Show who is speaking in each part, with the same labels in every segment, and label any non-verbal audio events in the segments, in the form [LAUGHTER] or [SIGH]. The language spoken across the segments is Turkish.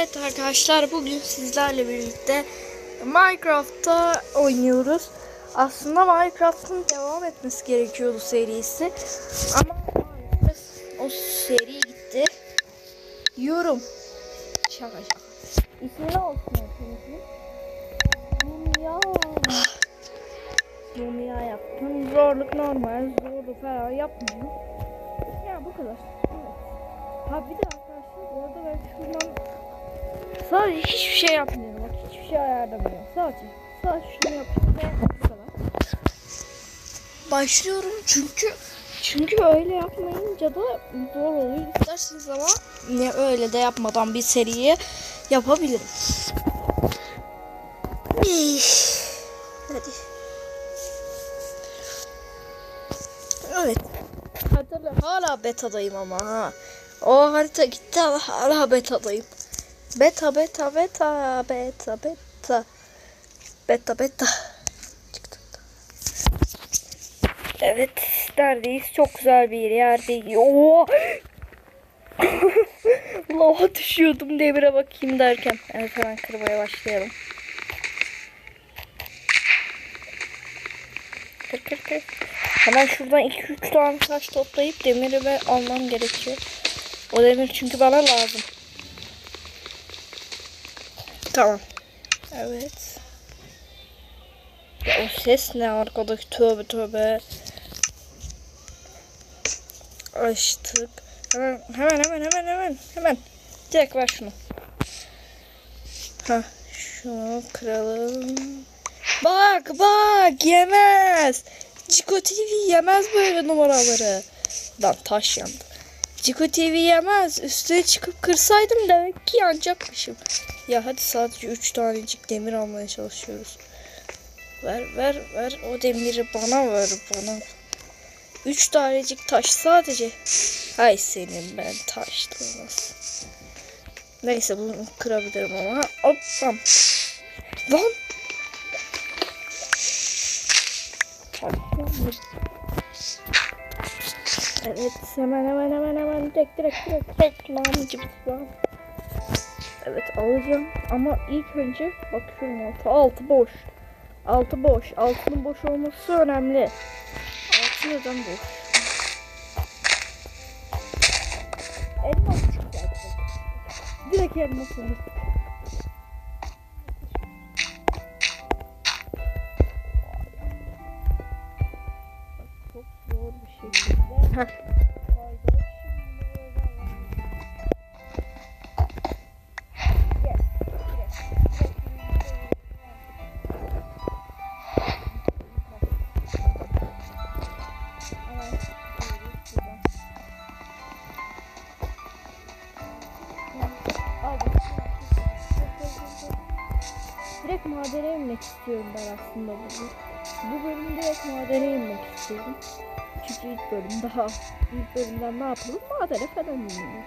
Speaker 1: Evet arkadaşlar bugün sizlerle birlikte Minecraft'ta oynuyoruz. Aslında Minecraft'ın devam etmesi gerekiyordu serisi. Ama o seri gitti. Yorum. Şaka şaka. İsmi ne olsun hepinizin? Mumya. Mumya yaptım. Zorluk normal. Zorluk falan yapmıyorum. Ya bu kadar. Evet. Ha bir de arkadaşlar bu arada ben şuradan sadece hiçbir şey yapmıyorum. Bak hiçbir şey ayarlamıyorum. Sadece sadece şunu yapıyorum ve bu kadar. Başlıyorum çünkü çünkü öyle yapmayınca da zor oluyor. İsterseniz ama ne öyle de yapmadan bir seriyi yapabilirim. Hadi. Evet. Hala betadayım ama ha. O harita gitti ama hala betadayım. Beta beta beta beta beta. Beta beta. Evet neredeyiz? Çok güzel bir yerdeyiz. Oo! [LAUGHS] Lava düşüyordum demire bakayım derken. Evet hemen kırmaya başlayalım. Kır kır kır. Hemen şuradan 2-3 tane taş toplayıp demiri ve almam gerekiyor. O demir çünkü bana lazım. Tamam. Evet. Ya o ses ne arkadaki tövbe tövbe. Açtık. Hemen hemen hemen hemen hemen hemen. Direkt ver şunu. Ha, şunu kıralım. Bak bak yemez. Ciko TV yemez böyle numaraları. Lan taş yandı. Ciko TV yemez. Üstüne çıkıp kırsaydım demek ki yanacakmışım. Ya hadi sadece 3 tanecik demir almaya çalışıyoruz. Ver ver ver o demiri bana ver bana. 3 tanecik taş sadece. Hay senin ben taşlamaz. Neyse bunu kırabilirim ama. Hop bam. Lan. Taşlanmış. Evet hemen hemen hemen hemen direkt direkt direkt direkt lan gibi lan. Evet alacağım ama ilk önce bakıyorum altı altı boş. Altı boş. Altının boş olması önemli. Altı neden boş? Elmas çıktı. Direkt elmas olur. Aldım. Direkt madene inmek istiyorum ben aslında bu. Bu bölüm direkt madene inmek istiyorum. Çünkü ilk bölüm daha ilk bölümden ne yapalım? Madene falan iniyoruz.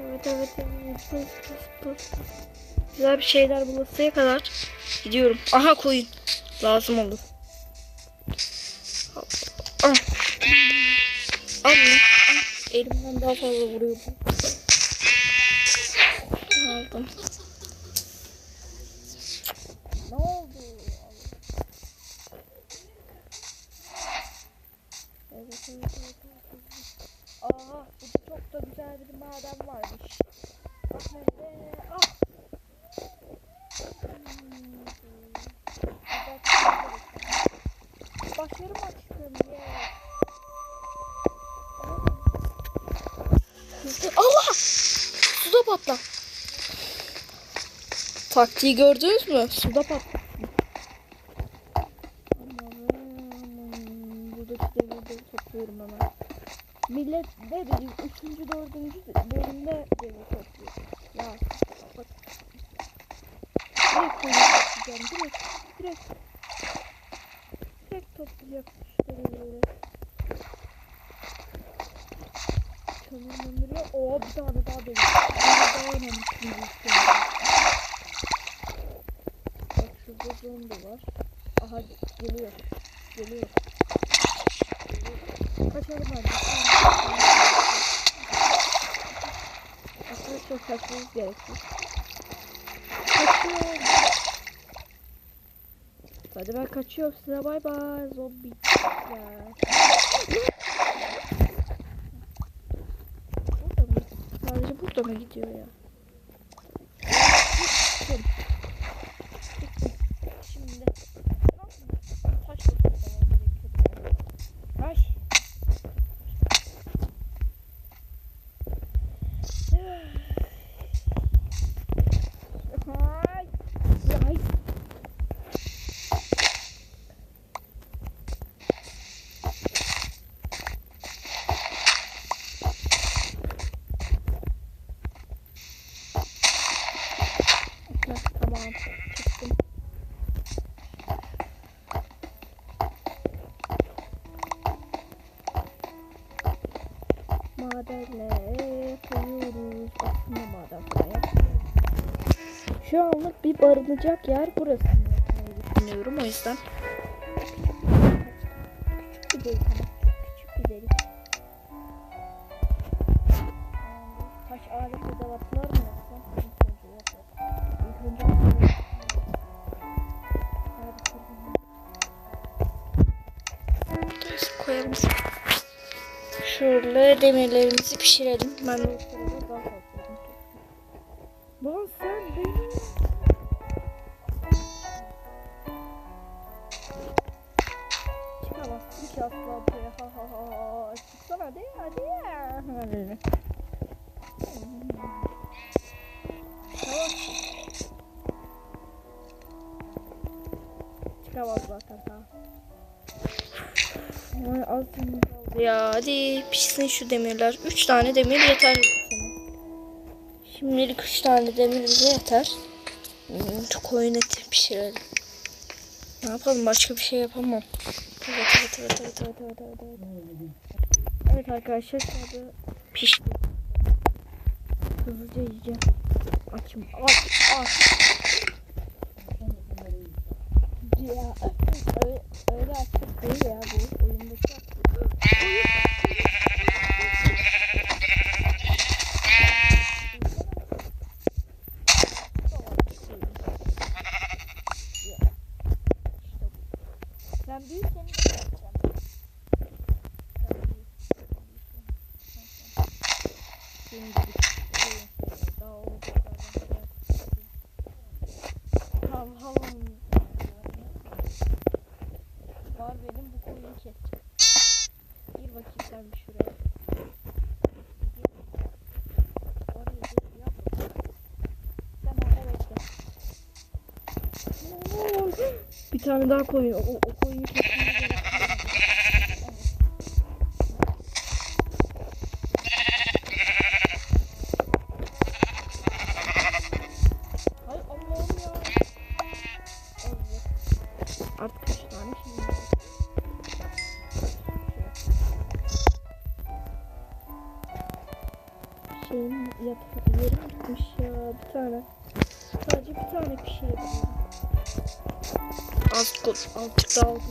Speaker 1: Evet evet evet. Pus, pus, pus. Güzel bir şeyler bulasıya kadar gidiyorum. Aha koyun. Lazım olur. Al. Al. Al. Al. Elimden daha fazla vuruyor bu. Aldım. Ne oldu? Evet, evet, evet, evet, evet. Aha, burada çok da güzel bir maden varmış. Bak nerede? Ah! Hmm. Başarım açtım ya. Allah! Suda patla. Taktiği gördünüz mü? Suda patla. Buradaki demirleri topluyorum hemen. Millet ne bileyim 3. 4. bölümde demir topluyor. Ya bak. Direkt demir toplayacağım. Direkt. Direkt. Direkt toplayacağım. Mömür yok. Oo bir tane daha demir. Bir tane daha önemli şimdi istiyorum. Bak şurada zombi var. Aha geliyor. Geliyor kaçalım hadi. Aslında çok kaçmamız gerekiyor. Kaçıyorum. Hadi ben kaçıyorum size bay bay zombi. Ya. Sadece burada mı gidiyor ya? Şu anlık bir barınacak yer burası düşünüyorum. O yüzden Böyle demirlerimizi pişirelim. Ben de. Lan sen benim... Çıkamazsın ki asla ortaya. Ha ha ha. Çıksana hadi hadi. Hadi. Hadi pişsin şu demirler. 3 tane demir yeter. Şimdilik 3 tane demir bize yeter. Koyun eti pişirelim. Ne yapalım başka bir şey yapamam. Evet evet evet evet evet evet evet. Evet arkadaşlar tabi pişti. Hızlıca yiyeceğim. Açım aç aç. Ya öyle, öyle açık değil ya bu oyundaki. Ee, ben büyüksem Dur bakayım sen bir şuraya. Oraya bir yap. Sen orada bekle. Bir tane daha koyun. O, o koyunu kesinlikle. Artık kaç tane şimdi? yap yerim gitmiş şey, ya bir tane. Sadece bir tane bir şey yapayım. Az kut, azıcık daha aldım.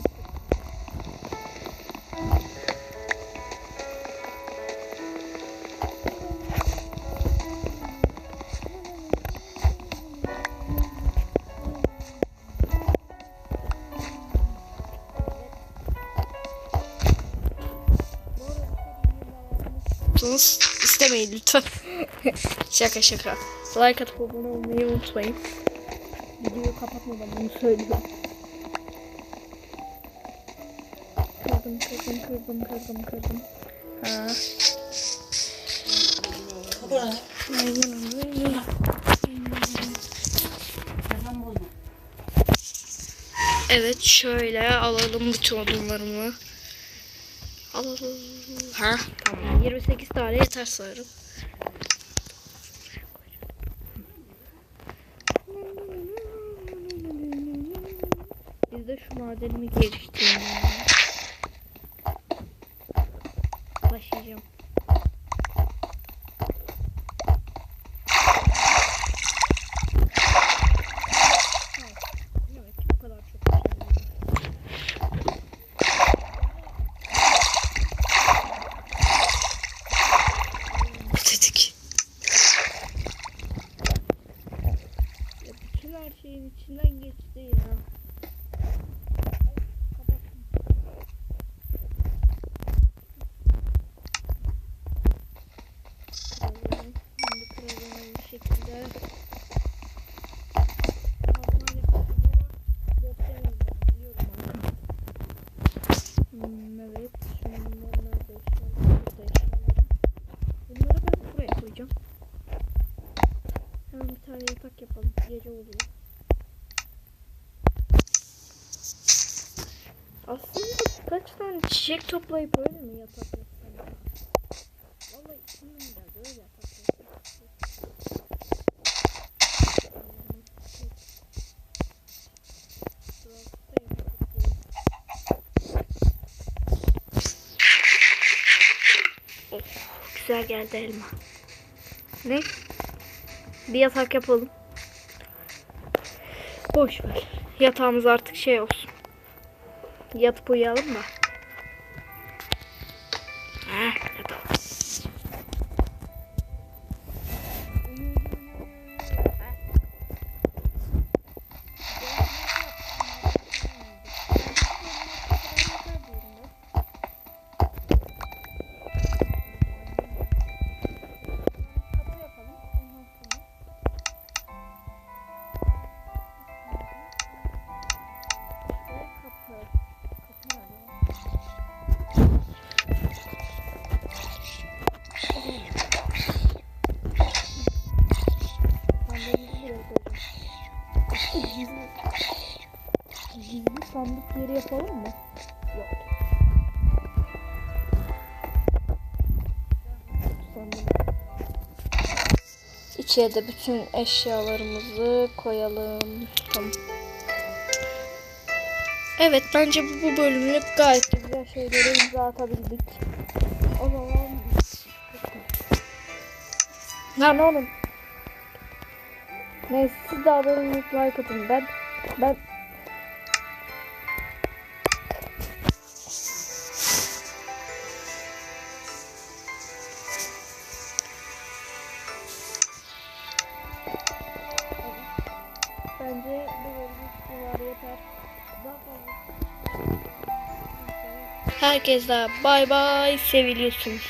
Speaker 1: istemeyin lütfen. [LAUGHS] şaka şaka. Like atıp abone olmayı unutmayın. Videoyu kapatmadan bunu söyleyeceğim. Kırdım kırdım kırdım kırdım kırdım. Ha. Ne? Ne? Evet şöyle alalım bütün odunlarımı. Alalım. Ha tamam. 28 tane yeter sanırım. modelimi geliştirdim. Gece oluyor. Aslında kaç tane çiçek toplayıp öyle mi yatak? Vallahi içimden geldi öyle güzel geldi elma. Ne? Bir yatak yapalım. Boş ver. Yatağımız artık şey olsun. Yatıp uyuyalım da. Heh, yatalım. İçeri de bütün eşyalarımızı koyalım. Tamam. Evet bence bu, bölümlük gayet güzel şeylere imza atabildik. O zaman... Lan oğlum. Neyse siz de abone olmayı like atın. Ben ben Herkese bay bay seviliyorsunuz.